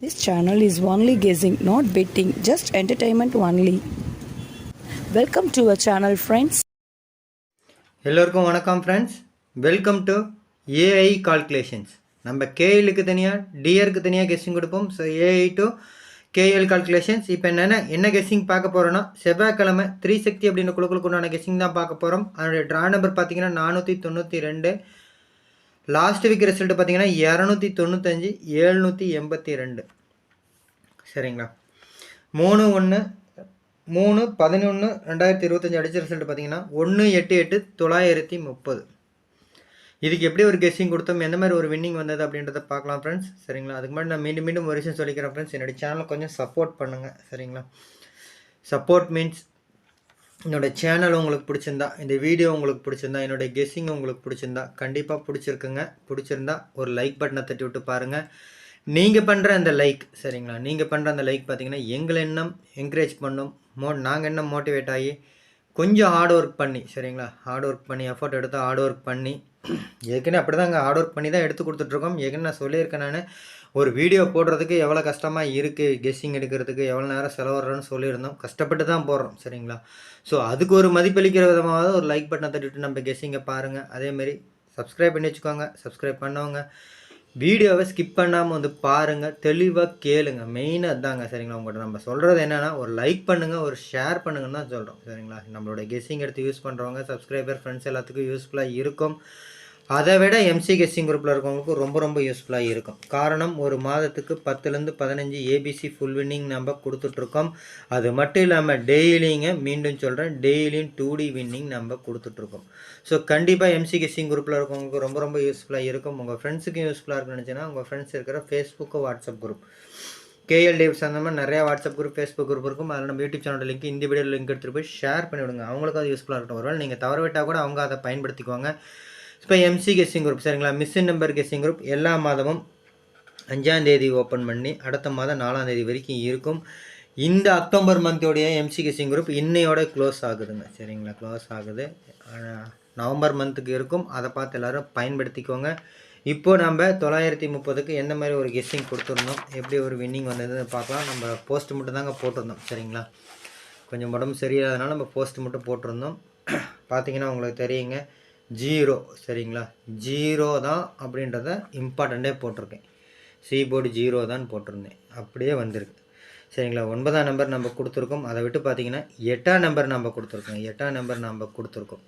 This channel is only guessing, not betting, just entertainment only. Welcome to our channel friends. எல்லோருக்கும் வணக்கம் friends welcome to AI calculations நம்ம கேஎலுக்கு தனியாக டிஆருக்கு தனியாக கெஸ்ஸிங் கொடுப்போம். So AI to KL calculations இப்போ என்னென்ன என்ன கெஸ்ஸிங் பார்க்க போகிறோன்னா செவ்வாய்க்கிழமை த்ரீ சக்தி அப்படின்ற குழுக்களுக்கு உண்டான கெஸ்ஸிங் தான் பார்க்க போகிறோம் அதனுடைய ட்ரா நம்பர் பார்த்தீங்கன்னா நானூற்றி தொண்ணூற்றி ரெண்டு. லாஸ்ட் வீக் ரிசல்ட் பார்த்தீங்கன்னா இரநூத்தி தொண்ணூத்தஞ்சு ஏழ்நூற்றி எண்பத்தி ரெண்டு. சரிங்களா? மூணு ஒன்று மூணு பதினொன்று ரெண்டாயிரத்தி இருபத்தஞ்சி அடிச்ச ரிசல்ட் பார்த்தீங்கன்னா ஒன்று எட்டு எட்டு தொள்ளாயிரத்தி முப்பது. இதுக்கு எப்படி ஒரு கெஸ்ஸிங் கொடுத்தோம்? எந்த மாதிரி ஒரு வின்னிங் வந்தது அப்படின்றத பார்க்கலாம் ஃப்ரெண்ட்ஸ் சரிங்களா? அதுக்கு முன்னாடி நான் மீண்டும் மீண்டும் ஒரு விஷயம் சொல்லிக்கிறேன் ஃப்ரெண்ட்ஸ் என்னுடைய சேனலை கொஞ்சம் சப்போர்ட் பண்ணுங்கள் சரிங்களா? சப்போர்ட் மீன்ஸ் என்னோட சேனல் உங்களுக்கு பிடிச்சிருந்தா இந்த வீடியோ உங்களுக்கு பிடிச்சிருந்தா என்னோட கெஸ்ஸிங் உங்களுக்கு பிடிச்சிருந்தா கண்டிப்பாக பிடிச்சிருக்குங்க. பிடிச்சிருந்தா ஒரு லைக் பட்டனை தட்டி விட்டு பாருங்கள் நீங்கள் பண்ணுற அந்த லைக் சரிங்களா? நீங்கள் பண்ணுற அந்த லைக் பார்த்தீங்கன்னா எங்களை இன்னும் என்கரேஜ் பண்ணும். மோ நாங்கள் என்ன மோட்டிவேட் ஆகி கொஞ்சம் ஹார்ட் ஒர்க் பண்ணி சரிங்களா? ஹார்ட் ஒர்க் பண்ணி எஃபர்ட் எடுத்து ஹார்ட் ஒர்க் பண்ணி ஏற்கனவே அப்படி தாங்க ஹார்ட் ஒர்க் பண்ணி தான் எடுத்து கொடுத்துட்ருக்கோம் ஏற்கனவே நான் சொல்லியிருக்கேன் நான். ஒரு வீடியோ போடுறதுக்கு எவ்வளோ கஷ்டமாக இருக்குது கெஸ்ஸிங் எடுக்கிறதுக்கு எவ்வளோ நேரம் செலவிடுறோன்னு சொல்லியிருந்தோம். கஷ்டப்பட்டு தான் போடுறோம் சரிங்களா? ஸோ அதுக்கு ஒரு மதிப்பளிக்கிற விதமாக ஒரு லைக் பட்டனை தட்டிட்டு நம்ம கெஸ்ஸிங்கை பாருங்கள் அதேமாரி சப்ஸ்கிரைப் பண்ணி வச்சுக்கோங்க. சப்ஸ்கிரைப் பண்ணவங்க வீடியோவை ஸ்கிப் பண்ணாமல் வந்து பாருங்கள் தெளிவாக கேளுங்க. மெயினாக தாங்க சரிங்களா? உங்கள்கிட்ட நம்ம சொல்கிறது என்னென்னா ஒரு லைக் பண்ணுங்கள் ஒரு ஷேர் பண்ணுங்கன்னு தான் சொல்கிறோம் சரிங்களா? நம்மளோட கெஸ்ஸிங் எடுத்து யூஸ் பண்ணுறவங்க சப்ஸ்கிரைபர் ஃப்ரெண்ட்ஸ் எல்லாத்துக்கும் யூஸ்ஃபுல்லாக இருக்கும். அதை விட எம்சி குரூப்பில் இருக்கவங்களுக்கு ரொம்ப ரொம்ப யூஸ்ஃபுல்லாக இருக்கும். காரணம் ஒரு மாதத்துக்கு பத்துலேருந்து பதினஞ்சு ஏபிசி ஃபுல் வின்னிங் நம்ம கொடுத்துட்ருக்கோம். அது மட்டும் இல்லாமல் டெய்லிங்க மீண்டும் சொல்கிறேன் டெய்லியும் டூ டி வின்னிங் நம்ம கொடுத்துட்ருக்கோம். ஸோ கண்டிப்பாக எம்சி குரூப்பில் இருக்கவங்களுக்கு ரொம்ப ரொம்ப யூஸ்ஃபுல்லாக இருக்கும். உங்கள் ஃப்ரெண்ட்ஸுக்கும் யூஸ்ஃபுல்லாக இருக்குன்னு நினச்சின்னா உங்கள் ஃப்ரெண்ட்ஸ் இருக்கிற ஃபேஸ்புக்கு வாட்ஸ்அப் குரூப் கேஎல் டேவ்ஸ் அந்த மாதிரி நிறையா வாட்ஸ்அப் குரூப் ஃபேஸ்புக் குரூப் இருக்கும். அதில் நம்ம யூடியூப் சேனல் லிங்க் இந்த வீடியோ லிங்க் எடுத்துகிட்டு போய் ஷேர் பண்ணிவிடுங்க. அவங்களுக்கு அது யூஸ்ஃபுல்லாக இருக்கட்டும். ஒருவேளை நீங்கள் தவற விட்டால் கூட அவங்க அதை பயன்படுத்திக்குவாங்க. இப்போ எம்சி கெஸ்ஸிங் குரூப் சரிங்களா? மிஸ்ஸின் நம்பர் கெஸ்ஸிங் குரூப் எல்லா மாதமும் அஞ்சாந்தேதி ஓப்பன் பண்ணி அடுத்த மாதம் நாலாந்தேதி வரைக்கும் இருக்கும். இந்த அக்டோபர் மந்தோடைய எம்சி கெஸ்ஸிங் குரூப் இன்னையோட க்ளோஸ் ஆகுதுங்க. சரிங்களா? க்ளோஸ் ஆகுது. நவம்பர் மந்த்துக்கு இருக்கும். அதை பார்த்து எல்லோரும் பயன்படுத்திக்கோங்க. இப்போது நம்ம தொள்ளாயிரத்தி முப்பதுக்கு எந்த மாதிரி ஒரு கெஸ்ஸிங் கொடுத்துருந்தோம் எப்படி ஒரு வின்னிங் வந்ததுன்னு பார்க்கலாம். நம்ம போஸ்ட் மட்டும் தாங்க போட்டிருந்தோம். சரிங்களா? கொஞ்சம் உடம்பு சரியில்லாதனால நம்ம போஸ்ட் மட்டும் போட்டிருந்தோம். பார்த்தீங்கன்னா உங்களுக்கு தெரியுங்க. ஜீரோ சரிங்களா? ஜீரோ தான் அப்படின்றத இம்பார்ட்டண்ட்டே போட்டிருக்கேன். சி போர்டு ஜீரோ தான் போட்டிருந்தேன். அப்படியே வந்திருக்கு. சரிங்களா? ஒன்பதாம் நம்பர் நம்ம கொடுத்துருக்கோம். அதை விட்டு பார்த்தீங்கன்னா எட்டாம் நம்பர் நம்ம கொடுத்துருக்கோம். எட்டாம் நம்பர் நம்ம கொடுத்துருக்கோம்.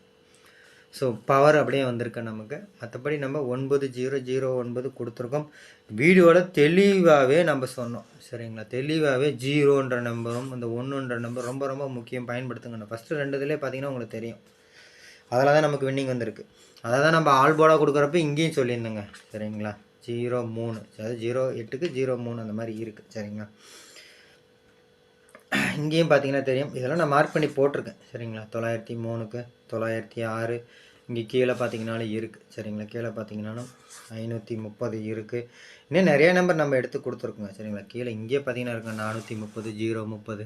ஸோ பவர் அப்படியே வந்திருக்கு நமக்கு. மற்றபடி நம்ம ஒன்பது ஜீரோ ஜீரோ ஒன்பது கொடுத்துருக்கோம். வீடியோவில் தெளிவாகவே நம்ம சொன்னோம். சரிங்களா? தெளிவாகவே ஜீரோன்ற நம்பரும் இந்த ஒன்றுன்ற நம்பர் ரொம்ப ரொம்ப முக்கியம். பயன்படுத்துங்க ஃபஸ்ட்டு ரெண்டு இதுலேயே பார்த்தீங்கன்னா உங்களுக்கு தெரியும். அதில் தான் நமக்கு வின்னிங் வந்திருக்கு. அதை தான் நம்ம ஆல் போர்டாக கொடுக்குறப்ப இங்கேயும் சொல்லியிருந்தேங்க. சரிங்களா? ஜீரோ மூணு. அதாவது ஜீரோ எட்டுக்கு ஜீரோ மூணு அந்த மாதிரி இருக்குது சரிங்களா? இங்கேயும் பார்த்தீங்கன்னா தெரியும். இதெல்லாம் நான் மார்க் பண்ணி போட்டிருக்கேன். சரிங்களா? தொள்ளாயிரத்தி மூணுக்கு தொள்ளாயிரத்தி ஆறு. இங்கே கீழே பார்த்தீங்கனாலும் இருக்குது சரிங்களா? கீழே பார்த்தீங்கன்னாலும் ஐநூற்றி முப்பது இருக்குது இன்னும் நிறைய நம்பர் நம்ம எடுத்து கொடுத்துருக்கோங்க. சரிங்களா? கீழே இங்கேயே பார்த்தீங்கன்னா இருக்கு நானூற்றி முப்பது ஜீரோ முப்பது.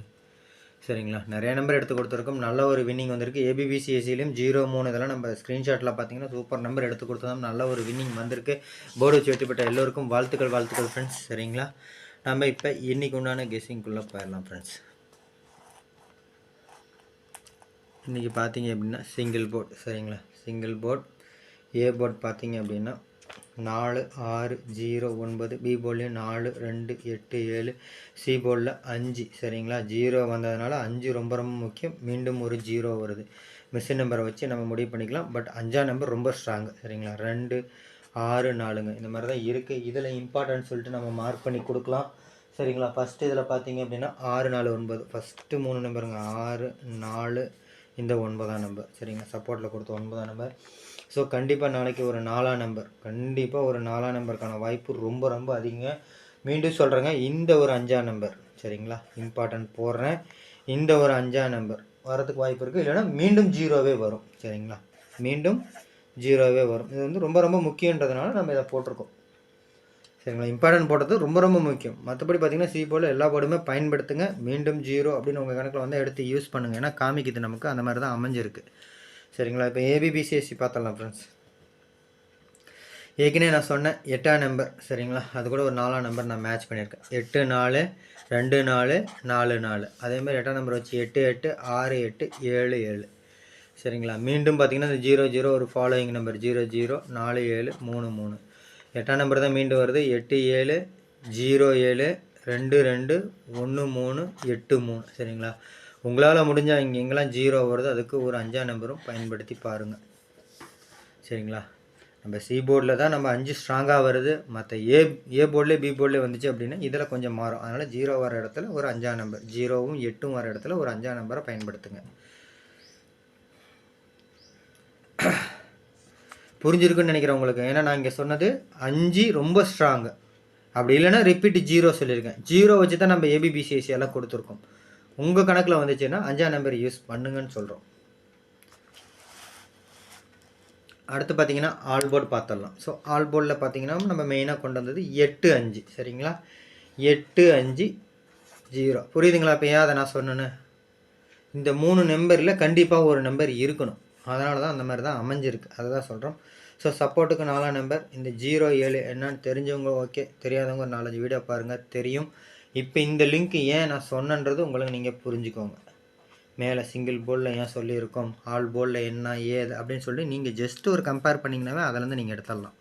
சரிங்களா? நிறைய நம்பர் எடுத்து கொடுத்துருக்கோம். நல்ல ஒரு வின்னிங் வந்திருக்கு. ஏபிபிசிஎஸ்சிலையும் ஜீரோ மூணு இதெல்லாம் நம்ம ஸ்க்ரீன்ஷாட்டில் பார்த்தீங்கன்னா சூப்பர் நம்பர் எடுத்து கொடுத்ததும் நல்ல ஒரு வின்னிங் வந்திருக்கு. போர்டு வச்சு வெற்றிப்பட்ட எல்லோருக்கும் வாழ்த்துக்கள் வாழ்த்துக்கள் ஃப்ரெண்ட்ஸ் சரிங்களா? நம்ம இப்போ இன்னைக்கு உண்டான கெஸ்ஸிங்குள்ளே போயிடலாம் ஃப்ரெண்ட்ஸ் இன்றைக்கி பார்த்தீங்க அப்படின்னா சிங்கிள் போர்ட் சரிங்களா? சிங்கிள் போர்ட் ஏ போர்ட் பார்த்தீங்க அப்படின்னா நாலு ஆறு ஜீரோ ஒன்பது பி போர்ட்லேயும் நாலு ரெண்டு எட்டு ஏழு சி போலில் அஞ்சு. சரிங்களா? ஜீரோ வந்ததுனால அஞ்சு ரொம்ப ரொம்ப முக்கியம். மீண்டும் ஒரு ஜீரோ வருது. மிஷின் நம்பரை வச்சு நம்ம முடிவு பண்ணிக்கலாம். பட் அஞ்சாம் நம்பர் ரொம்ப ஸ்ட்ராங்கு சரிங்களா? ரெண்டு ஆறு நாலுங்க. இந்த மாதிரி தான் இருக்குது இதில் இம்பார்ட்டன்ட் சொல்லிட்டு நம்ம மார்க் பண்ணி கொடுக்கலாம். சரிங்களா? ஃபஸ்ட்டு இதில் பார்த்தீங்க அப்படின்னா ஆறு நாலு ஒன்பது. ஃபஸ்ட்டு மூணு நம்பருங்க. ஆறு நாலு இந்த ஒன்பதாம் நம்பர். சரிங்களா சப்போர்ட்டில் கொடுத்த ஒன்பதாம் நம்பர். ஸோ கண்டிப்பாக நாளைக்கு ஒரு நாலாம் நம்பர். கண்டிப்பாக ஒரு நாலாம் நம்பருக்கான வாய்ப்பு ரொம்ப ரொம்ப அதிகங்க. மீண்டும் சொல்கிறேங்க இந்த ஒரு அஞ்சாம் நம்பர். சரிங்களா? இம்பார்ட்டன்ட் போடுறேன். இந்த ஒரு அஞ்சாம் நம்பர். வரதுக்கு வாய்ப்பு இருக்குது இல்லைன்னா மீண்டும் ஜீரோவே வரும். சரிங்களா? மீண்டும் ஜீரோவே வரும். இது வந்து ரொம்ப ரொம்ப முக்கியன்றதுனால நம்ம இதை போட்டிருக்கோம். சரிங்களா? இம்பார்ட்டன்ட் போடுறது ரொம்ப ரொம்ப முக்கியம். மற்றபடி பார்த்தீங்கன்னா சி போல் எல்லா போர்டுமே பயன்படுத்துங்க. மீண்டும் ஜீரோ அப்படின்னு உங்கள் கணக்கில் வந்து எடுத்து யூஸ் பண்ணுங்கள் ஏன்னா காமிக்குது நமக்கு. அந்த மாதிரி தான் அமைஞ்சிருக்கு. சரிங்களா? இப்போ ஏபிபிசிஎஸ்சி பார்த்துடலாம் ஃப்ரெண்ட்ஸ் ஏற்கனவே நான் சொன்னேன் எட்டாம் நம்பர் சரிங்களா? அது கூட ஒரு நாலாம் நம்பர் நான் மேட்ச் பண்ணியிருக்கேன். எட்டு நாலு ரெண்டு நாலு நாலு நாலு. அதேமாதிரி எட்டாம் நம்பர் வச்சு எட்டு எட்டு ஆறு எட்டு ஏழு ஏழு. சரிங்களா? மீண்டும் பார்த்தீங்கன்னா இந்த ஜீரோ ஜீரோ ஒரு ஃபாலோயிங் நம்பர் ஜீரோ ஜீரோ நாலு ஏழு மூணு மூணு. எட்டாம் நம்பர் தான் மீண்டும் வருது. எட்டு ஏழு ஜீரோ ஏழு ரெண்டு ரெண்டு ஒன்று மூணு எட்டு மூணு. சரிங்களா? உங்களால் முடிஞ்சால் இங்கே எங்கெல்லாம் ஜீரோ வருதோ அதுக்கு ஒரு அஞ்சாம் நம்பரும் பயன்படுத்தி பாருங்கள் சரிங்களா? நம்ம சி போர்டில் தான் நம்ம அஞ்சு ஸ்ட்ராங்காக வருது. மற்ற ஏ ஏ போர்ட்லேயே பி போர்ட்லேயே வந்துச்சு அப்படின்னா இதில் கொஞ்சம் மாறும். அதனால் ஜீரோ வர இடத்துல ஒரு அஞ்சாம் நம்பர் ஜீரோவும் எட்டும் வர இடத்துல ஒரு அஞ்சாம் நம்பரை பயன்படுத்துங்க. புரிஞ்சிருக்குன்னு நினைக்கிறேன் உங்களுக்கு. ஏன்னா நான் இங்கே சொன்னது அஞ்சு ரொம்ப ஸ்ட்ராங்கு அப்படி இல்லைன்னா ரிப்பீட் ஜீரோ சொல்லியிருக்கேன். ஜீரோ வச்சு தான் நம்ம ஏபிபிசிஎஸ்சி எல்லாம் கொடுத்துருக்கோம். உங்கள் கணக்கில் வந்துச்சுன்னா அஞ்சாம் நம்பர் யூஸ் பண்ணுங்கன்னு சொல்கிறோம் அடுத்து பார்த்தீங்கன்னா ஆல் போர்டு பார்த்துடலாம் ஸோ ஆல் போர்டில் பார்த்தீங்கன்னா நம்ம மெயினாக கொண்டு வந்தது எட்டு அஞ்சு. சரிங்களா? எட்டு அஞ்சு ஜீரோ புரியுதுங்களா? இப்போ ஏன் அதை நான் சொன்னேன்னு? இந்த மூணு நம்பரில் கண்டிப்பாக ஒரு நம்பர் இருக்கணும். அதனால தான் அந்த மாதிரி தான் அமைஞ்சிருக்கு. அதை தான் சொல்கிறோம் ஸோ சப்போர்ட்டுக்கு நாலாம் நம்பர் இந்த ஜீரோ ஏழு என்னன்னு தெரிஞ்சவங்க ஓகே தெரியாதவங்க ஒரு நாலஞ்சு வீடியோ பாருங்கள் தெரியும். இப்போ இந்த லிங்க் ஏன் நான் சொன்னன்றது உங்களுக்கு நீங்கள் புரிஞ்சுக்கோங்க. மேலே சிங்கிள் போலில் ஏன் சொல்லியிருக்கோம்? ஆல் போலில் என்ன ஏது அப்படின்னு சொல்லி நீங்கள் ஜஸ்ட் ஒரு கம்பேர் பண்ணிங்கனாவே அதிலேருந்து நீங்கள் எடுத்துடலாம்.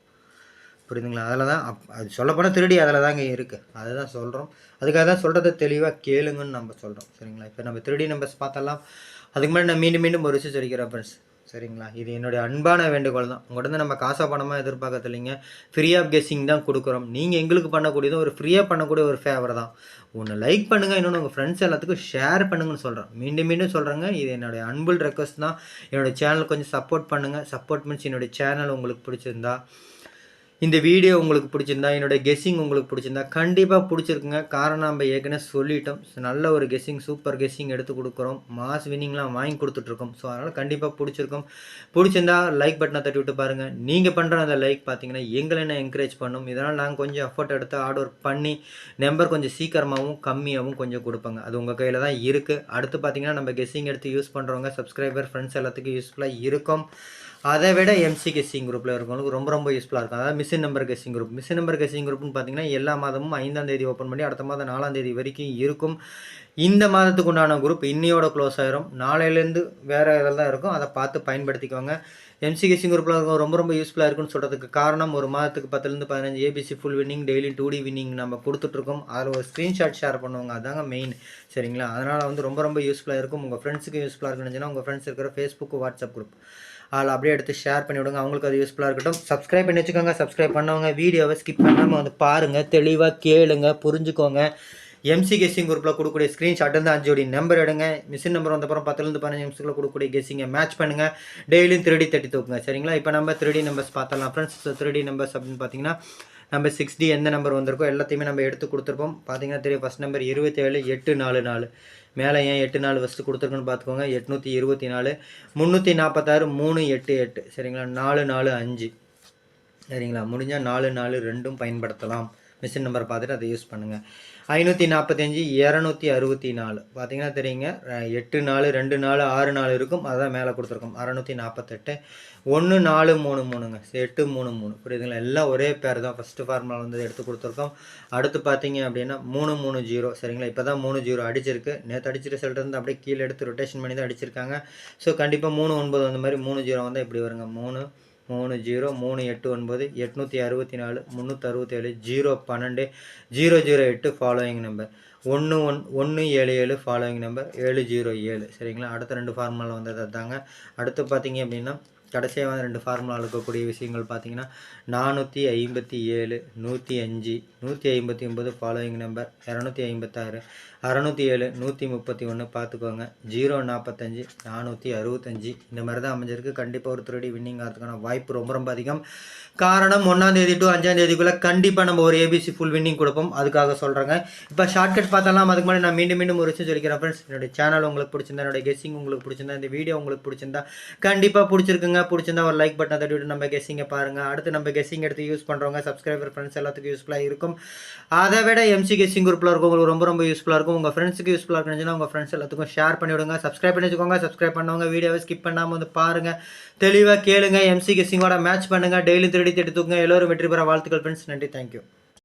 புரியுதுங்களா? அதில் தான் அப் அது சொல்லப்போனால் திருடி அதில் தாங்க இருக்குது அதை தான் சொல்கிறோம் அதுக்காக தான் சொல்கிறத தெளிவாக கேளுங்கன்னு நம்ம சொல்கிறோம் சரிங்களா? இப்போ நம்ம திருடி நம்பர்ஸ் பார்த்தலாம் அதுக்கு முன்னாடி நான் மீண்டும் மீண்டும் ஒரு விஷயம் சொல்லிக்கிறேன் ஃப்ரெண்ட்ஸ் சரிங்களா? இது என்னுடைய அன்பான வேண்டுகோள் தான். உங்கள்கிட்ட நம்ம காசா பணமாக எதிர்பார்க்கறது இல்லைங்க ஃப்ரீ ஆஃப் கெஸ்ஸிங் தான் கொடுக்குறோம். நீங்கள் எங்களுக்கு பண்ணக்கூடியதும் ஒரு ஃப்ரீயாக பண்ணக்கூடிய ஒரு ஃபேவர் தான். ஒன்று லைக் பண்ணுங்கள் இன்னொன்று உங்கள் ஃப்ரெண்ட்ஸ் எல்லாத்துக்கும் ஷேர் பண்ணுங்கன்னு சொல்கிறேன் மீண்டும் மீண்டும் சொல்கிறேங்க இது என்னுடைய அன்புள் ரெக்வஸ்ட் தான். என்னோடய சேனல் கொஞ்சம் சப்போர்ட் பண்ணுங்கள் சப்போர்ட் மீன்ஸ் என்னுடைய சேனல் உங்களுக்கு பிடிச்சிருந்தா இந்த வீடியோ உங்களுக்கு பிடிச்சிருந்தா என்னோட கெஸ்ஸிங் உங்களுக்கு பிடிச்சிருந்தா கண்டிப்பாக பிடிச்சிருக்குங்க. காரணம் நம்ம ஏற்கனவே சொல்லிட்டோம். நல்ல ஒரு கெஸ்ஸிங் சூப்பர் கெஸ்ஸிங் எடுத்து கொடுக்குறோம். மாஸ் வின்னிங்லாம் வாங்கி கொடுத்துட்ருக்கோம். ஸோ அதனால் கண்டிப்பாக பிடிச்சிருக்கும். பிடிச்சிருந்தா லைக் பட்டனை தட்டி விட்டு பாருங்கள் நீங்கள் பண்ணுற அந்த லைக் பார்த்தீங்கன்னா எங்களை என்ன என்கரேஜ் பண்ணும்? இதனால் நாங்கள் கொஞ்சம் எஃபர்ட் எடுத்து ஹார்ட் ஒர்க் பண்ணி நம்பர் கொஞ்சம் சீக்கிரமாகவும் கம்மியாகவும் கொஞ்சம் கொடுப்பாங்க. அது உங்கள் கையில் தான் இருக்குது அடுத்து பார்த்தீங்கன்னா நம்ம கெஸ்ஸிங் எடுத்து யூஸ் பண்ணுறவங்க சப்ஸ்கிரைபர் ஃப்ரெண்ட்ஸ் எல்லாத்துக்கும் யூஸ்ஃபுல்லாக இருக்கும். அதை விட எம்சி கெஸ்ஸிங் குரூப்பில் இருக்கவங்களுக்கு ரொம்ப ரொம்ப யூஸ்ஃபுல்லாக இருக்கும். அதாவது machine number guessing group machine number guessing குரூப்னு பார்த்தீங்கன்னா எல்லா மாதமும் ஐந்தாம் தேதி ஓப்பன் பண்ணி அடுத்த மாதம் நாலாம் தேதி வரைக்கும் இருக்கும். இந்த மாதத்துக்கு உண்டான குரூப் இன்னையோட க்ளோஸ் ஆயிரும். நாளையிலேருந்து வேறு இதில் தான் இருக்கும். அதை பார்த்து பயன்படுத்திக்கோங்க. எம்சி கெஸ்ஸிங் குரூப்பில் இருக்கும் ரொம்ப ரொம்ப யூஸ்ஃபுல்லாக இருக்குன்னு சொல்கிறதுக்கு காரணம் ஒரு மாதத்துக்கு பத்துலேருந்து பதினஞ்சு ABC full winning daily two D winning நம்ம கொடுத்துட்ருக்கோம். அதில் ஒரு ஸ்க்ரீன்ஷாட் ஷேர் பண்ணுவாங்க. அதாங்க மெயின் சரிங்களா? அதனால் வந்து ரொம்ப ரொம்ப யூஸ்ஃபுல்லாக இருக்கும். உங்கள் ஃப்ரெண்ட்ஸுக்கு யூஸ்ஃபுல்லாக இருக்குன்னு உங்கள் ஃப்ரெண்ட்ஸ் இருக்கிற ஃபேஸ்புக் வாட்ஸ்அப் குரூப் அதில் அப்படியே எடுத்து ஷேர் பண்ணி விடுங்க. அவங்களுக்கு அது யூஸ்ஃபுல்லாக இருக்கட்டும். சப்ஸ்கிரைப் பண்ணி வச்சுக்கோங்க. சப்ஸ்கிரைப் பண்ணவங்க வீடியோவை ஸ்கிப் பண்ணாமல் வந்து பாருங்கள் தெளிவாக கேளுங்க. புரிஞ்சுக்கோங்க. எம்சி கெஸ்ஸிங் குரூப்பில் கொடுக்கக்கூடிய ஸ்க்ரீன்ஷாட் வந்து அஞ்சு நம்பர் எடுங்க. மிஷின் நம்பர் வந்தப்புறம் பத்துலேருந்து பதினஞ்சு நிமிஷத்துக்குள்ள கொடுக்கக்கூடிய கெஸ்ஸிங்கை மேட்ச் பண்ணுங்கள் டெய்லியும் திருடி தட்டி தூக்குங்க. சரிங்களா? இப்போ நம்ம திருடி நம்பர்ஸ் பார்த்தலாம் ஃப்ரெண்ட்ஸ் திருடி நம்பர்ஸ் அப்படின்னு பார்த்தீங்கன்னா நம்ம சிக்ஸ்டி எந்த நம்பர் வந்திருக்கோ எல்லாத்தையுமே நம்ம எடுத்து கொடுத்துருப்போம். பார்த்தீங்கன்னா தெரியும் ஃபஸ்ட் நம்பர் இருபத்தேழு எட்டு நாலு. நாலு மேலே ஏன் எட்டு நாலு ஃபஸ்ட்டு கொடுத்துருக்குன்னு பார்த்துக்கோங்க. எட்நூற்றி இருபத்தி நாலு முந்நூற்றி நாற்பத்தாறு மூணு எட்டு எட்டு. சரிங்களா? நாலு நாலு அஞ்சு. சரிங்களா? முடிஞ்சால் நாலு நாலு ரெண்டும் பயன்படுத்தலாம். மிஷின் நம்பர் பார்த்துட்டு அதை யூஸ் பண்ணுங்கள் ஐநூற்றி நாற்பத்தஞ்சு இரநூத்தி அறுபத்தி நாலு. பார்த்தீங்கன்னா தெரியுங்க எட்டு நாலு ரெண்டு நாலு ஆறு நாலு இருக்கும். அதான் மேலே கொடுத்துருக்கோம். அறநூற்றி நாற்பத்தெட்டு ஒன்று நாலு மூணு மூணுங்க. எட்டு மூணு மூணு. புரியுதுங்களா? எல்லாம் ஒரே பேர் தான். ஃபஸ்ட்டு ஃபார்முலா வந்து எடுத்து கொடுத்துருக்கோம். அடுத்து பார்த்தீங்க அப்படின்னா மூணு மூணு ஜீரோ. சரிங்களா? இப்போ தான் மூணு ஜீரோ அடிச்சிருக்கு. நேற்று அடிச்ச ரிசல்ட் இருந்து அப்படியே கீழே எடுத்து ரொட்டேஷன் பண்ணி தான் அடிச்சிருக்காங்க. ஸோ கண்டிப்பாக மூணு ஒன்பது அந்த மாதிரி மூணு ஜீரோ வந்தால் இப்படி வருங்க? மூணு மூணு ஜீரோ மூணு எட்டு ஒன்பது எட்நூற்றி அறுபத்தி நாலு முந்நூற்றி அறுபத்தேழு ஜீரோ பன்னெண்டு ஜீரோ ஜீரோ எட்டு ஃபாலோயிங் நம்பர் ஒன்று ஒன் ஒன்று ஏழு ஏழு ஃபாலோயிங் நம்பர் ஏழு ஜீரோ ஏழு. சரிங்களா? அடுத்த ரெண்டு ஃபார்முலா வந்தது அதாங்க. அடுத்து பார்த்தீங்க அப்படின்னா கடைசியாக வந்து ரெண்டு ஃபார்முலா இருக்கக்கூடிய விஷயங்கள் பார்த்தீங்கன்னா நானூற்றி ஐம்பத்தி ஏழு நூற்றி அஞ்சு நூற்றி ஐம்பத்தி ஒம்பது ஃபாலோயிங் நம்பர் இரநூத்தி ஐம்பத்தாறு அறநூற்றி ஏழு நூற்றி முப்பத்தி ஒன்று பார்த்துக்கோங்க ஜீரோ நாற்பத்தஞ்சு நானூற்றி அறுபத்தஞ்சு. இந்த மாதிரி தான் அமைஞ்சிருக்கு. கண்டிப்பாக ஒரு திருடி வின்னிங் ஆகிறதுக்கான வாய்ப்பு ரொம்ப ரொம்ப அதிகம். காரணம் ஒன்றாந்தேதி டு அஞ்சாந்தேதிக்குள்ளே கண்டிப்பாக நம்ம ஒரு ஏபிசி ஃபுல் வின்னிங் கொடுப்போம். அதுக்காக சொல்கிறேங்க இப்போ ஷார்ட்கட் பார்த்தாலாம் அதுக்கு முன்னாடி நான் மீண்டும் மீண்டும் ஒரு விஷயம் சொல்லிக்கிறேன் ஃப்ரெண்ட்ஸ் என்னுடைய சேனல் உங்களுக்கு பிடிச்சிருந்தா என்னுடைய கெஸ்ஸிங் உங்களுக்கு பிடிச்சிருந்தா இந்த வீடியோ உங்களுக்கு பிடிச்சிருந்தா கண்டிப்பாக பிடிச்சிருக்குங்க. பிடிச்சிருந்தா ஒரு லைக் பட்டன் தட்டி விட்டு நம்ம கெஸ்ஸிங்கை பாருங்கள் அடுத்து நம்ம கெஸ்ஸிங் எடுத்து யூஸ் பண்ணுறவங்க சப்ஸ்கிரைபர் ஃப்ரெண்ட்ஸ் எல்லாத்துக்கும் யூஸ்ஃபுல்லாக இருக்கும். அதை விட எம்சி கெஸ்ஸிங் குரூப்பில் இருக்கும் உங்களுக்கு ரொம்ப ரொம்ப யூஸ்ஃபுல்லாக இருக்கும். உங்கள் ஃப்ரெண்ட்ஸுக்கு யூஸ்ஃபுல்லாக இருந்துச்சுன்னா உங்கள் ஃப்ரெண்ட்ஸ் எல்லாத்துக்கும் ஷேர் பண்ணி விடுங்க. சப்ஸ்கிரைப் பண்ணி வச்சுக்கோங்க. சப்ஸ்கிரைப் பண்ணவங்க வீடியோவை ஸ்கிப் பண்ணாமல் வந்து பாருங்கள் தெளிவாக கேளுங்க. எம்சி கெஸ்ஸிங்கோட மேட்ச் பண்ணுங்கள் டெய்லி திருடி தேடி தூக்குங்க எல்லோரும் வெற்றி பெற வாழ்த்துக்கள் ஃப்ரெண்ட்ஸ் நன்றி. தேங்க்யூ